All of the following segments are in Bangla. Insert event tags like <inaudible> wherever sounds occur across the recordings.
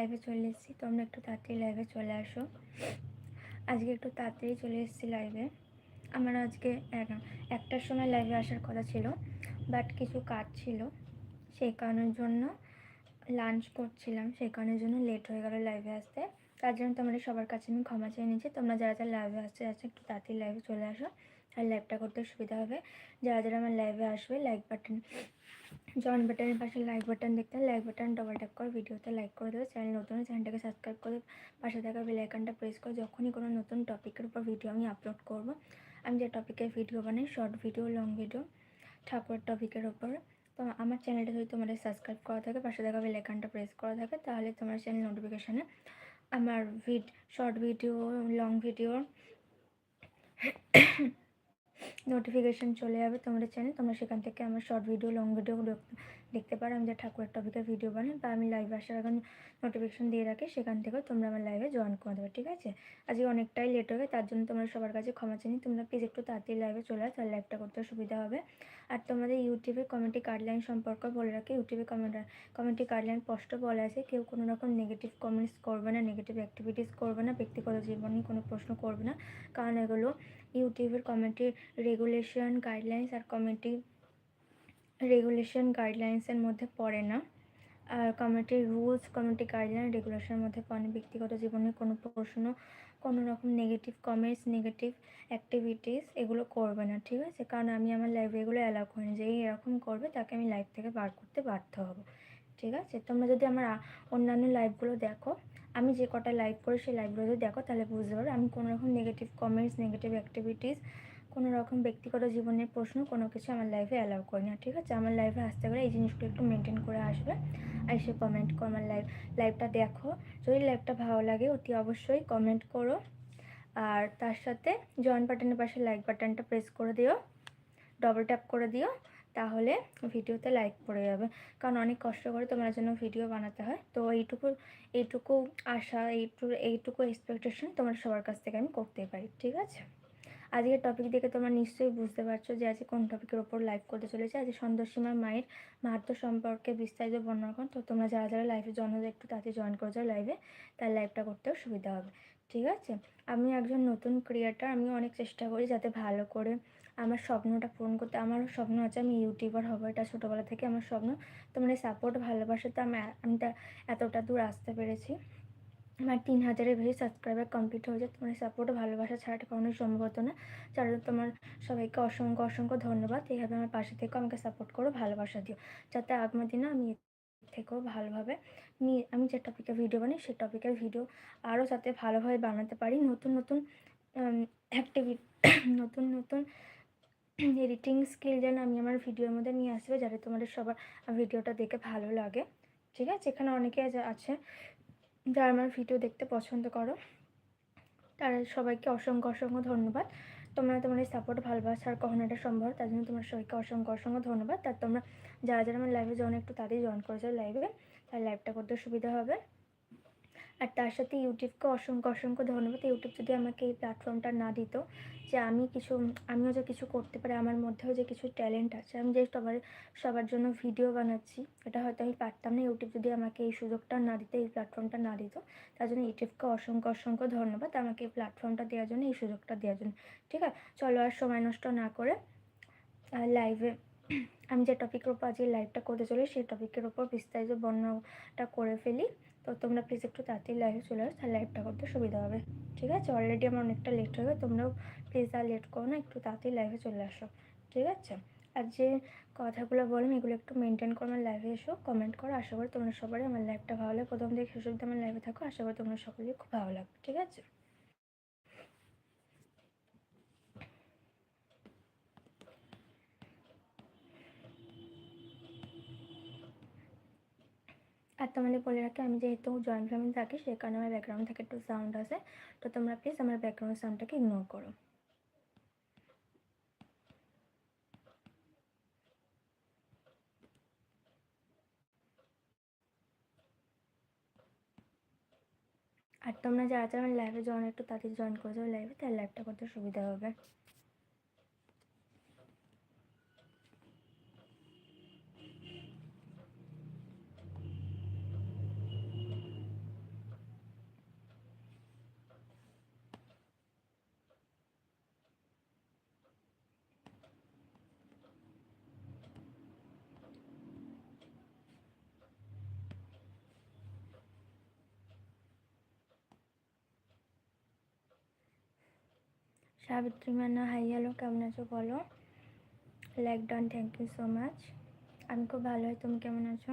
লাইভে চলে এসেছি। তোমরা একটু তাড়াতাড়ি লাইভে চলে আসো। আজকে একটু তাড়াতাড়ি চলে এসেছি লাইভে আমার আজকে একটার সময় লাইভে আসার কথা ছিল বাট কিছু কাজ ছিল। সেই কারণের জন্য লাঞ্চ করছিলাম। সেই কারণের জন্য লেট হয়ে গেল লাইভে আসতে। তার জন্য তোমাদের সবার কাছে আমি ক্ষমা চেয়ে নিচ্ছি। তোমরা যারা যারা লাইভে আসতে যাচ্ছে, একটু তাড়াতাড়ি লাইভে চলে আসো। আর লাইভটা করতে সুবিধা হবে। যারা যারা আমার লাইভে আসবে লাইক বাটন জয়েন বাটনের পাশে লাইক বাটন দেখতে লাইক বাটন ডবল ট্যাপ করে ভিডিওতে লাইক করে দেবে। চ্যানেল নতুন চ্যানেলটাকে সাবস্ক্রাইব করে পাশে থাকা বেল আইকনটা প্রেস করে যখনই কোনো নতুন টপিকের উপর ভিডিও আমি আপলোড করব। আমি যে টপিকের ভিডিও বানাই শর্ট ভিডিও লং ভিডিও ঠাকুরের টপিকের ওপর তো আমার চ্যানেলটা যদি তোমাদের সাবস্ক্রাইব করা থাকে, পাশে থাকা বেল আইকনটা প্রেস করা থাকে, তাহলে তোমার চ্যানেল নোটিফিকেশানে আমার ভিড short video long video notification চলে যাবে তোমাদের চ্যানেল তোমরা সেখান থেকে আমার শর্ট ভিডিও লং ভিডিও দেখতে পারো। আমি যে ঠাকুরের টপিকের ভিডিও বানাই বা আমি লাইভে আসার আগে নোটিফিকেশান দিয়ে রাখি, সেখান থেকেও তোমরা আমার লাইভে জয়েন করে দেবে, ঠিক আছে? আজকে অনেকটাই লেট হবে তার জন্য তোমরা সবার কাছে ক্ষমা চাই। তোমরা প্লিজ একটু তাড়াতাড়ি লাইভে চলে আসো তাহলে লাইভটা করতে সুবিধা হবে। আর তোমাদের ইউটিউবে কমেন্টি গাইডলাইন সম্পর্কে বলে রাখি। ইউটিউবে কমেন্টি গাইডলাইন স্পষ্ট বলা আছে, কেউ কোনো রকম নেগেটিভ কমেন্টস করবে না নেগেটিভ অ্যাক্টিভিটিস করবে না, ব্যক্তিগত জীবনে কোনো প্রশ্ন করবে না। কারণ এগুলো ইউটিউবের কমেন্টি রেগুলেশন গাইডলাইন্স আর কমেন্টি রেগুলেশন গাইডলাইন্সের মধ্যে পড়ে না। আর কমিটির রুলস কমিটি গাইডলাইন রেগুলেশনের মধ্যে পড়ে। ব্যক্তিগত জীবনে কোনো প্রশ্ন কোনো রকম নেগেটিভ কমেন্টস নেগেটিভ অ্যাক্টিভিটিস এগুলো করবে না, ঠিক আছে? কারণ আমি আমার লাইফে এগুলো অ্যালাউ করিনি যে এরকম করবে, তাকে আমি লাইফ থেকে বার করতে বাধ্য হব, ঠিক আছে? তোমরা যদি আমার অন্যান্য লাইভগুলো দেখো, আমি যে কটা লাইভ করি, সেই লাইভগুলো যদি দেখো, তাহলে বুঝতে পারো আমি কোনো রকম নেগেটিভ কমেন্টস নেগেটিভ অ্যাক্টিভিটিস কোনো রকম ব্যক্তিগত জীবনের প্রশ্ন, কোনো কিছু আমার লাইফে অ্যালাউ করি না, ঠিক আছে? আমার লাইফে আসতে গেলে এই জিনিসগুলো একটু মেনটেন করে আসবে আর এসে কমেন্ট করো আমার লাইভ লাইভটা দেখো। যদি লাইভটা ভালো লাগে, অতি অবশ্যই কমেন্ট করো। আর তার সাথে জয়েন বাটনের পাশে লাইক বাটনটা প্রেস করে দিও ডবল ট্যাপ করে দিও, তাহলে ভিডিওতে লাইক পড়ে যাবে। কারণ অনেক কষ্ট করে তোমার জন্য ভিডিও বানাতে হয়। তো এইটুকু এইটুকু আশা, এইটুকু এইটুকু এক্সপেকটেশন তোমার সবার কাছ থেকে আমি করতেই পারি, ঠিক আছে? আজকের টপিক দেখে তোমরা নিশ্চয়ই বুঝতে পারছ যে আজকে কোন টপিকের ওপর লাইভ করতে চলেছে। আজকে সন্তোষীমার মায়ের মাহাত্ম সম্পর্কে বিস্তারিত বর্ণনা করুন তো তোমরা যারা যারা লাইভে হয়ে একটু তাড়াতাড়ি জয়েন করে যাও লাইভে তার লাইভটা করতেও সুবিধা হবে। ঠিক আছে? আমি একজন নতুন ক্রিয়েটার আমি অনেক চেষ্টা করি যাতে ভালো করে আমার স্বপ্নটা পূরণ করতে। আমারও স্বপ্ন আছে আমি ইউটিউবার হব, এটা ছোটোবেলা থেকে আমার স্বপ্ন। তোমার সাপোর্ট ভালোবাসাতে আমি আমি এতটা দূর আসতে পেরেছি। আমার তিন হাজারের বেশি সাবস্ক্রাইবার কমপ্লিট হয়ে যায় তোমার সাপোর্ট ভালোবাসা ছাড়া এটা কখনোই সম্ভব হতো না যার তোমার সবাইকে অসংখ্য অসংখ্য ধন্যবাদ। এইভাবে আমার পাশে থেকেও আমাকে সাপোর্ট করো, ভালোবাসা দিও। যাতে আগামী দিনে আমি থেকেও ভালোভাবে নিয়ে আমি যে টপিকের ভিডিও বানাই সেই টপিকের ভিডিও আরও যাতে ভালোভাবে বানাতে পারি। নতুন নতুন অ্যাক্টিভিটি <coughs> নতুন নতুন এডিটিং স্কিল যেন আমি আমার ভিডিওর মধ্যে নিয়ে আসবে যাতে তোমাদের সবার ভিডিওটা দেখে ভালো লাগে। ঠিক আছে? এখানে অনেকে আছে যারা আমার ভিডিও দেখতে পছন্দ করো, তারা সবাইকে অসংখ্য অসংখ্য ধন্যবাদ। তোমরা তোমার এই সাপোর্ট ভালোবাসা আর কখনো এটা সম্ভব, তার জন্য তোমার সবাইকে অসংখ্য অসংখ্য ধন্যবাদ। তার তোমরা যারা যারা আমার লাইভে জয়েন একটু তাড়াতাড়ি জয়েন করেছ লাইভে তার লাইভটা করতে সুবিধা হবে। আর তার সাথে ইউটিউবকে অসংখ্য অসংখ্য ধন্যবাদ। ইউটিউব যদি আমাকে এই প্ল্যাটফর্মটা না দিত যে আমি কিছু, আমিও যে কিছু করতে পারি, আমার মধ্যেও যে কিছু ট্যালেন্ট আছে, আমি যে সবার সবার জন্য ভিডিও বানাচ্ছি, এটা হয়তো আমি পারতাম না। ইউটিউব যদি আমাকে এই সুযোগটা না দিত, এই প্ল্যাটফর্মটা না দিত, তার জন্য ইউটিউবকে অসংখ্য অসংখ্য ধন্যবাদ আমাকে এই প্ল্যাটফর্মটা দেওয়ার জন্য, এই সুযোগটা দেওয়ার জন্য। ঠিক আছে? চলো আর সময় নষ্ট না করে লাইভে আমি যে টপিকের উপর আজকে লাইভটা করতে চলি সেই টপিকের উপর বিস্তারিত বর্ণনাটা করে ফেলি। তো তোমরা প্লিজ একটু তাড়াতাড়ি লাইভে চলে আসো, তাহলে লাইভটা করতে সুবিধা হবে। ঠিক আছে? অলরেডি আমার অনেকটা লেট হয়ে তোমরাও প্লিজ আর লেট করো না, একটু তাড়াতাড়ি লাইভে চলে আসো। ঠিক আছে? আর যে কথাগুলো বললাম, এগুলো একটু মেনটেন করো আমার লাইভে এসো কমেন্ট করো। আশা করি তোমরা সবারই আমার লাইভটা ভালো লাগে। প্রথম থেকে শেষ অব্দি আমার লাইভে থাকো। আশা করি তোমরা সকলেই খুব ভালো লাগবে। ঠিক আছে? আর তোমাদের বলে রাখি, আমি যেহেতু জয়েন্ট ফ্যামিলি থাকি, সেই কারণে আমার ব্যাকগ্রাউন্ড থেকে একটু সাউন্ড আসে। তো তোমরা প্লিজ আমার ব্যাকগ্রাউন্ড সাউন্ডটাকে ইগনোর করো। আর তোমরা যারা যারা লাইভে জয়েন একটু তাড়াতাড়ি জয়েন করে যাও লাইভে তাহলে লাইভটা করতে সুবিধা হবে। সাবিত্রী মান্না, হাই, হ্যালো, কেমন আছো বলো? Like, done thank you so much আমি খুব ভালো আছি তুমি কেমন আছো?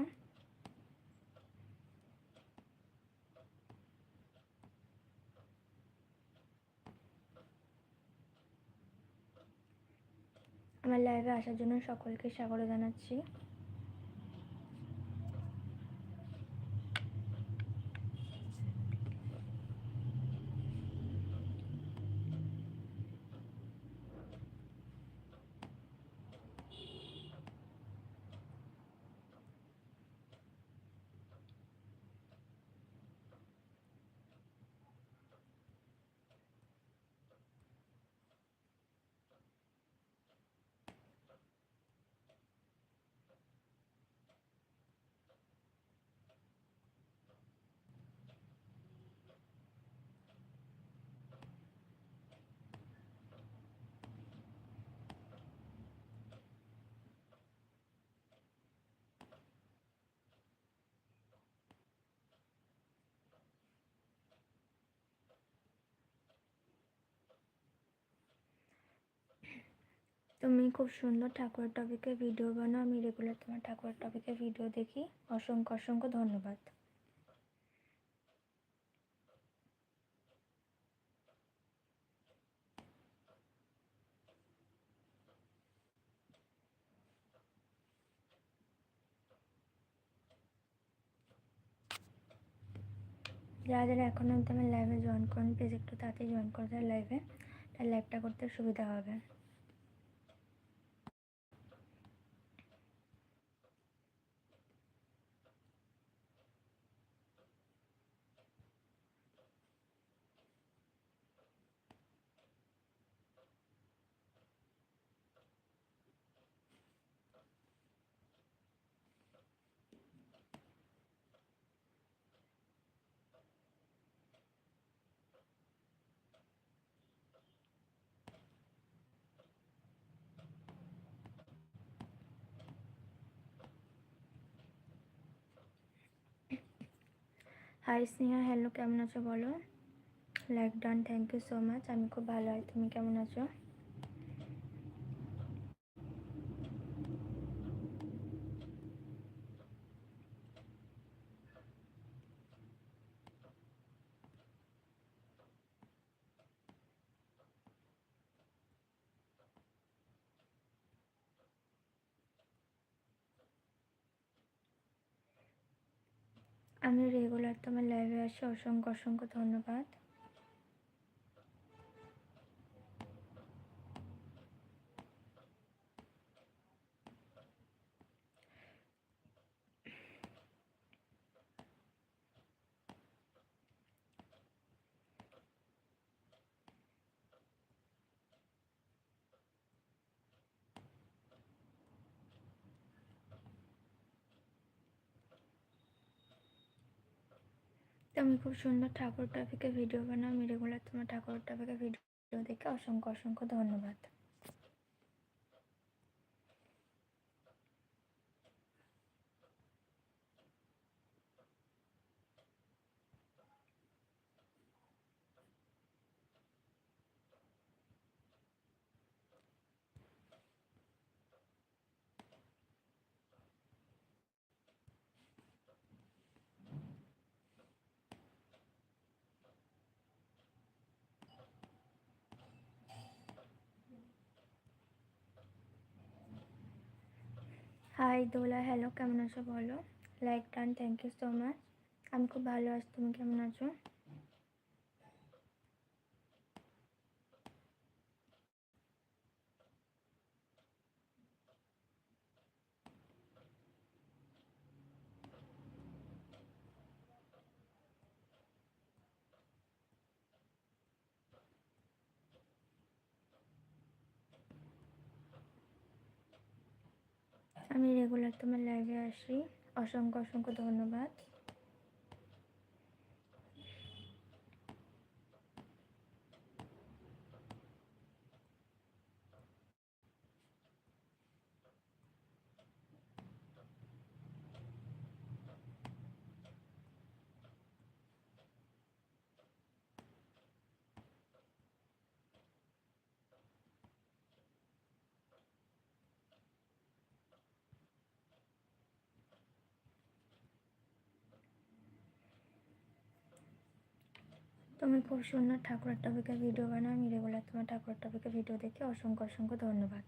আমার লাইভে আসার জন্য সকলকে স্বাগত জানাচ্ছি। তুমি খুব সুন্দর ঠাকুরের টপিকে ভিডিও বানাও, আমি রেগুলার তোমার ঠাকুরের টপিকে ভিডিও দেখি। অসংখ্য অসংখ্য ধন্যবাদ। যারা যারা এখনও অব্দি আমার লাইভে জয়েন করেন প্লিজ একটু তাড়াতাড়ি জয়েন করে দেয় লাইভে তাহলে লাইভটা করতে সুবিধা হবে। হাই স্নেহা হ্যালো কেমন আছো বলো? Like done thank you so much আমি খুব ভালো আছি। তুমি কেমন আছো? আমি রেগুলার তোমার লাইভে আসি অসংখ্য অসংখ্য ধন্যবাদ। তুমি খুব সুন্দর ঠাকুর টপিকে ভিডিও বানাও। আমি রেগুলার তোমার ঠাকুর টপিকে ভিডিও দেখে অসংখ্য অসংখ্য ধন্যবাদ। হাই দোলা হ্যালো কেমন আছো বলো? Like done thank you so much আমি খুব ভালো আছি। তুমি কেমন আছো? আমি রেগুলার তোমার লাইভে আসি। অসংখ্য অসংখ্য ধন্যবাদ। তুমি খুব সুন্দর ঠাকুরের টপিকের ভিডিও বানাও আমি রেগুলার তোমার ঠাকুরের টপিকের ভিডিও দেখে অসংখ্য অসংখ্য ধন্যবাদ।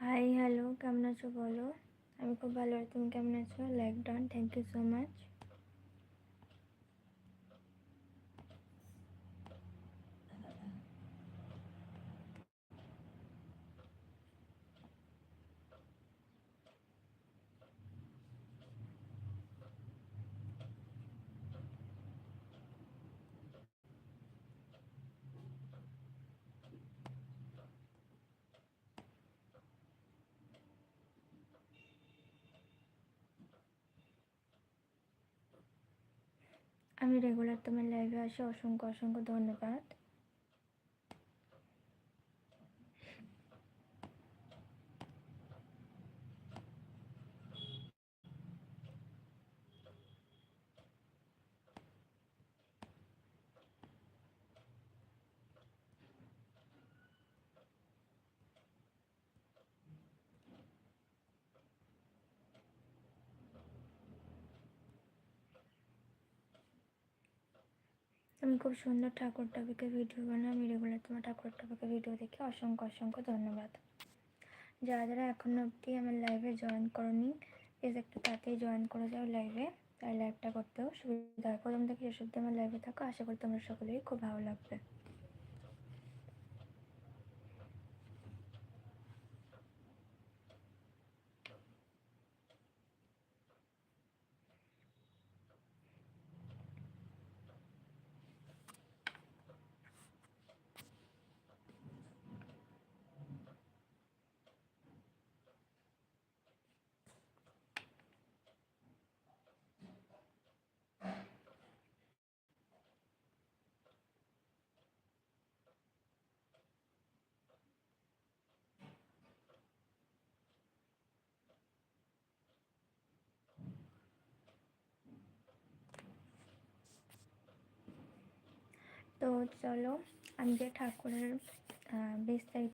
হাই হ্যালো কেমন আছো বলো? আমি খুব ভালো তুমি কেমন আছো? Like done thank you so much আমি রেগুলার তোমার লাইভে আসি অসংখ্য অসংখ্য ধন্যবাদ। তুমি খুব সুন্দর ঠাকুর টপিকে ভিডিও বানাও আমি রেগুলার তোমার ঠাকুর টপিকে ভিডিও দেখে অসংখ্য অসংখ্য ধন্যবাদ। যারা যারা এখন অবধি আমার লাইভে জয়েন করনি প্লিজ একটু তাড়াতাড়ি জয়েন করে যাও লাইভে তাই লাইভটা করতেও সুবিধা হয়। প্রথম থেকে শেষ অবধি আমার লাইভে থাকো। আশা করি তোমরা সকলেই খুব ভালো লাগবে। তো চলো আমি যে ঠাকুরের বিস্তারিত